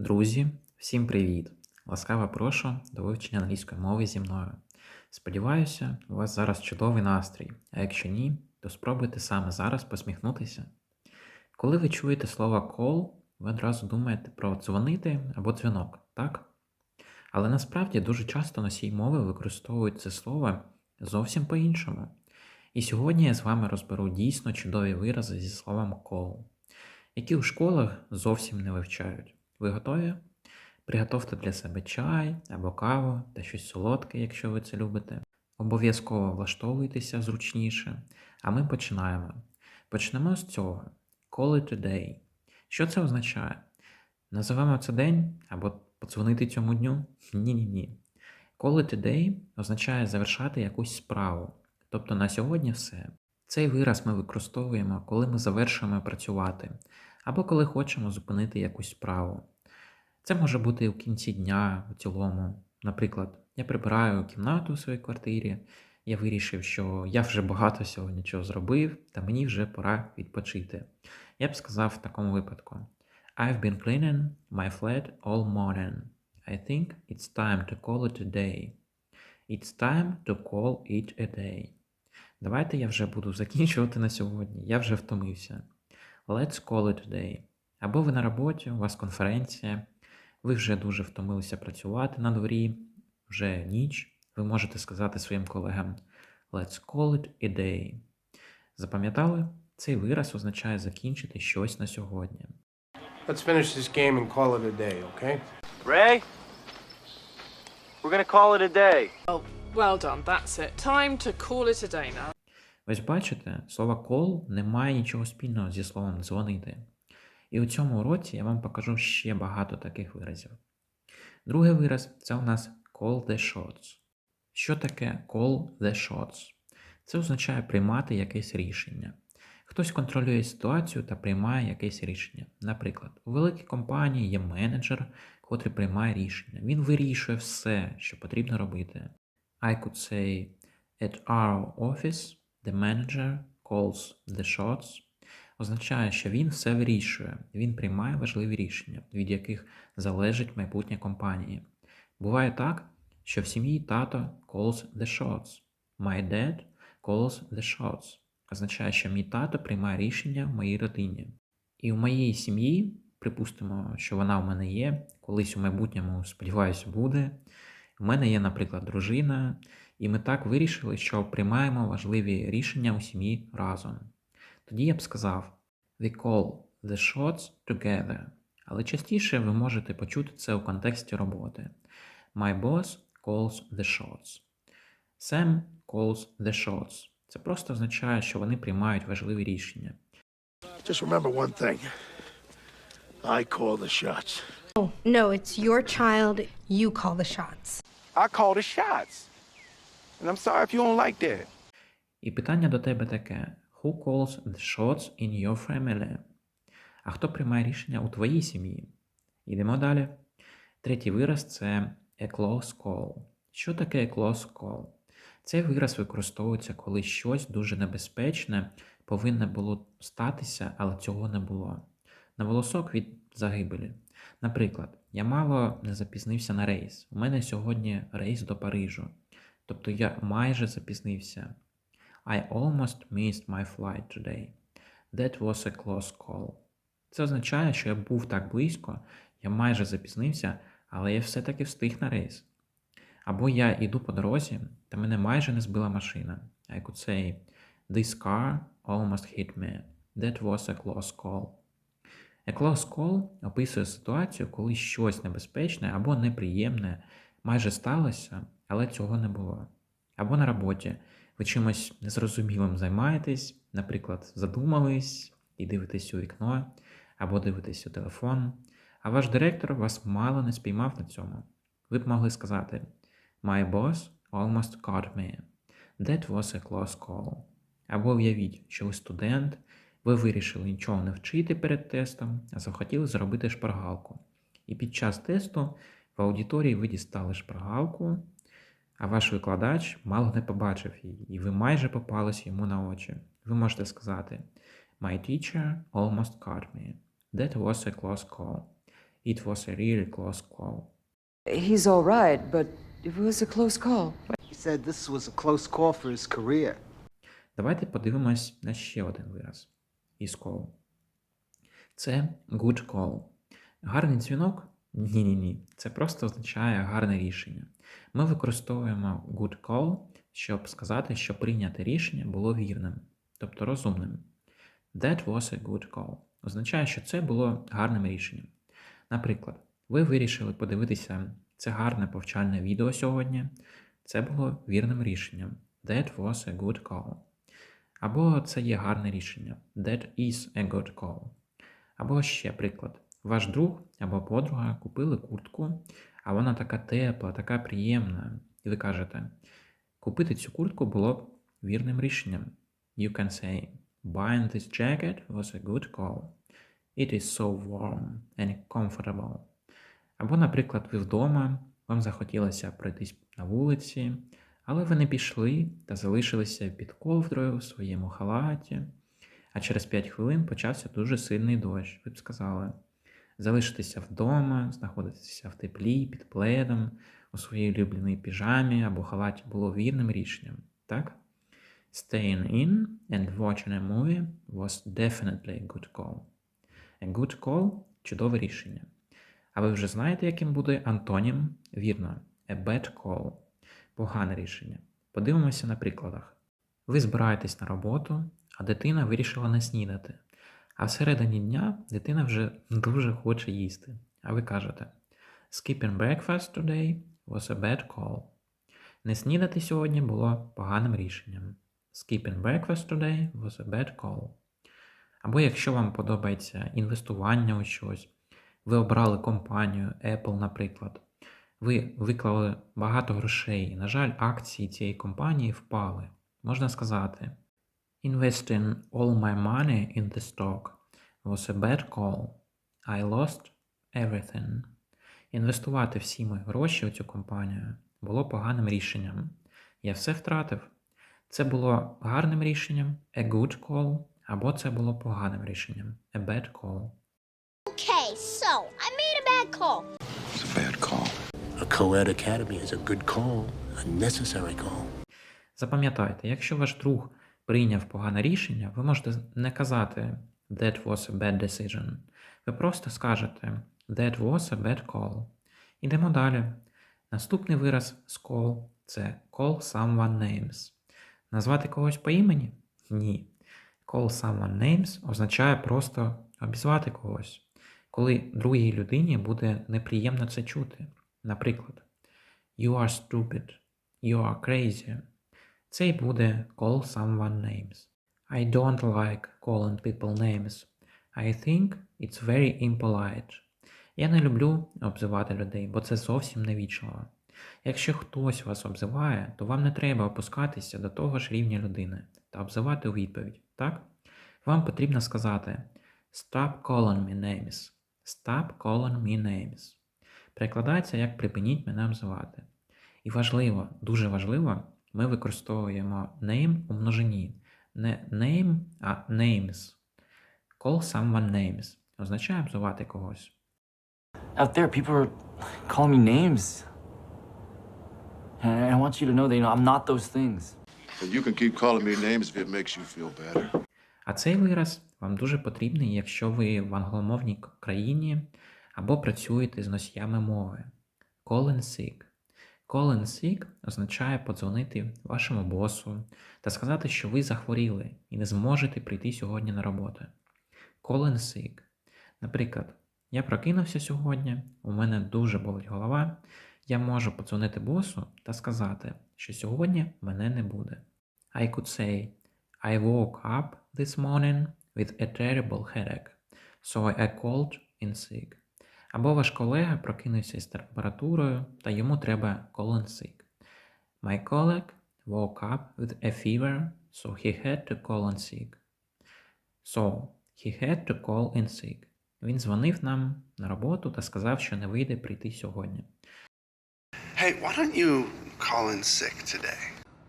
Друзі, всім привіт! Ласкаво прошу до вивчення англійської мови зі мною. Сподіваюся, у вас зараз чудовий настрій, а якщо ні, то спробуйте саме зараз посміхнутися. Коли ви чуєте слово call, ви одразу думаєте про дзвонити або дзвінок, так? Але насправді дуже часто носій мови використовують це слово зовсім по-іншому. І сьогодні я з вами розберу дійсно чудові вирази зі словом call, які у школах зовсім не вивчають. Ви готові? Приготовте для себе чай або каву та щось солодке, якщо ви це любите. Обов'язково влаштовуйтеся зручніше, а ми починаємо. Почнемо з цього. Call it a day. Що це означає? Називаємо це день або подзвонити цьому дню? Ні-ні-ні. Call it a day означає завершати якусь справу. Тобто на сьогодні все. Цей вираз ми використовуємо, коли ми завершуємо працювати, або коли хочемо зупинити якусь справу. Це може бути у кінці дня у цілому. Наприклад, я прибираю кімнату у своїй квартирі, я вирішив, що я вже багато сьогодні чого зробив, та мені вже пора відпочити. Я б сказав в такому випадку: I've been cleaning my flat all morning. I think it's time to call it a day. It's time to call it a day. Давайте я вже буду закінчувати на сьогодні. Я вже втомився. Let's call it a day. Або ви на роботі, у вас конференція, ви вже дуже втомилися працювати на дворі, вже ніч. Ви можете сказати своїм колегам Let's call it a day. Запам'ятали? Цей вираз означає закінчити щось на сьогодні. Let's finish this game and call it a day, okay? Ray? We're gonna call it a day. Oh, well done, that's it. Time to call it a day now. Ось бачите, слово call не має нічого спільного зі словом дзвонити. І у цьому уроці я вам покажу ще багато таких виразів. Другий вираз це у нас call the shots. Що таке call the shots? Це означає приймати якесь рішення. Хтось контролює ситуацію та приймає якесь рішення. Наприклад, у великій компанії є менеджер, котрий приймає рішення. Він вирішує все, що потрібно робити. I could say at our office the manager calls the shots означає, що він все вирішує, він приймає важливі рішення, від яких залежить майбутнє компанії. Буває так, що в сім'ї тато calls the shots. My dad calls the shots. Означає, що мій тато приймає рішення в моїй родині. І в моїй сім'ї, припустимо, що вона в мене є, колись у майбутньому, сподіваюся, буде. У мене є, наприклад, дружина, і ми так вирішили, що приймаємо важливі рішення у сім'ї разом. Тоді я б сказав We call the shots together. Але частіше ви можете почути це у контексті роботи. My boss calls the shots. Sam calls the shots. Це просто означає, що вони приймають важливі рішення. Just remember one thing. I call the shots. No, it's your child. You call the shots. I call the shots. And I'm sorry if you don't like that. І питання до тебе таке: Who calls the shots in your family? А хто приймає рішення у твоїй сім'ї? Йдемо далі. Третій вираз це a close call. Що таке a close call? Цей вираз використовується, коли щось дуже небезпечне повинне було статися, але цього не було. На волосок від загибелі. Наприклад, я мало не запізнився на рейс. У мене сьогодні рейс до Парижу. Тобто я майже запізнився. I almost missed my flight today. That was a close call. Це означає, що я був так близько, я майже запізнився, але я все-таки встиг на рейс. Або я йду по дорозі, та мене майже не збила машина. I could say, This car almost hit me. That was a close call. A close call описує ситуацію, коли щось небезпечне або неприємне майже сталося, але цього не було. Або на роботі ви чимось незрозумілим займаєтесь, наприклад, задумались і дивитесь у вікно, або дивитесь у телефон, а ваш директор вас мало не спіймав на цьому. Ви б могли сказати My boss almost caught me. That was a close call. Або уявіть, що ви студент, ви вирішили нічого не вчити перед тестом, а захотіли зробити шпаргалку. І під час тесту в аудиторії ви дістали шпаргалку, а ваш викладач мало не побачив її, і ви майже попались йому на очі. Ви можете сказати My teacher almost caught me. That was a close call. It was a really close call. He's all right, but it was a close call. He said this was a close call for his career. Давайте подивимось на ще один вираз із call. Це good call. Гарний дзвінок? Ні-ні-ні. Це просто означає гарне рішення. Ми використовуємо good call, щоб сказати, що прийняте рішення було вірним, тобто розумним. That was a good call. Означає, що це було гарним рішенням. Наприклад, ви вирішили подивитися це гарне повчальне відео сьогодні. Це було вірним рішенням. That was a good call. Або це є гарне рішення. That is a good call. Або ще приклад. Ваш друг або подруга купили куртку, а вона така тепла, така приємна. І ви кажете, купити цю куртку було б вірним рішенням. You can say, buying this jacket was a good call. It is so warm and comfortable. Або, наприклад, ви вдома, вам захотілося пройтись на вулиці, але ви не пішли та залишилися під ковдрою у своєму халаті, а через 5 хвилин почався дуже сильний дощ. Ви б сказали залишитися вдома, знаходитися в теплі, під пледом, у своїй улюбленій піжамі або халаті було вірним рішенням, так? Staying in and watching a movie was definitely a good call. A good call – чудове рішення. А ви вже знаєте, яким буде антонім? Вірно, a bad call – погане рішення. Подивимося на прикладах. Ви збираєтесь на роботу, а дитина вирішила не снідати. А всередині дня дитина вже дуже хоче їсти. А ви кажете: Skipping breakfast today was a bad call. Не снідати сьогодні було поганим рішенням. Skipping breakfast today was a bad call. Або якщо вам подобається інвестування у щось, ви обрали компанію Apple, наприклад, ви виклали багато грошей, і, на жаль, акції цієї компанії впали. Можна сказати: Investing all my money in the stock was a bad call. I lost everything. Інвестувати всі мої гроші у цю компанію було поганим рішенням. Я все втратив. Це було гарним рішенням, a good call, або це було поганим рішенням, a bad call. Okay, so I made a bad call. It's a bad call. A co-ed academy is a good call, a necessary call. Запам'ятайте, якщо ваш друг прийняв погане рішення, ви можете не казати That was a bad decision. Ви просто скажете That was a bad call. Ідемо далі. Наступний вираз з call – це call someone names. Назвати когось по імені? Ні. Call someone names означає просто обізвати когось, коли другій людині буде неприємно це чути. Наприклад, You are stupid, You are crazy. Це й буде call someone names. I don't like calling people names. I think it's very impolite. Я не люблю обзивати людей, бо це зовсім невічливо. Якщо хтось вас обзиває, то вам не треба опускатися до того ж рівня людини та обзивати у відповідь, так? Вам потрібно сказати Stop calling me names. Stop calling me names. Перекладається як припиніть мене обзивати. І важливо, дуже важливо, ми використовуємо name у множині. Не name, а names. Call someone names означає обзивати когось. Out there, people are calling me names. And I want you to know that you know I'm not those things. And you can keep calling me names if it makes you feel better. А цей вираз вам дуже потрібний, якщо ви в англомовній країні або працюєте з носіями мови. Calling sick. Calling sick означає подзвонити вашому босу та сказати, що ви захворіли і не зможете прийти сьогодні на роботу. Calling sick. Наприклад, я прокинувся сьогодні, у мене дуже болить голова. Я можу подзвонити босу та сказати, що сьогодні мене не буде. I could say, I woke up this morning with a terrible headache, so I called in sick. Або ваш колега прокинувся із температурою, та йому треба call in sick. My colleague woke up with a fever, so he had to call in sick. So, he had to call in sick. Він дзвонив нам на роботу та сказав, що не вийде прийти сьогодні. Hey, why don't you call in sick today?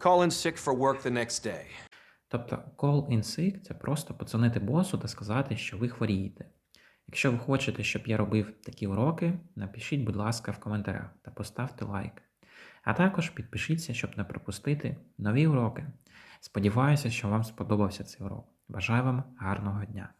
Call in sick for work the next day. Тобто call in sick – це просто подзвонити босу та сказати, що ви хворієте. Якщо ви хочете, щоб я робив такі уроки, напишіть, будь ласка, в коментарях та поставте лайк. А також підпишіться, щоб не пропустити нові уроки. Сподіваюся, що вам сподобався цей урок. Бажаю вам гарного дня!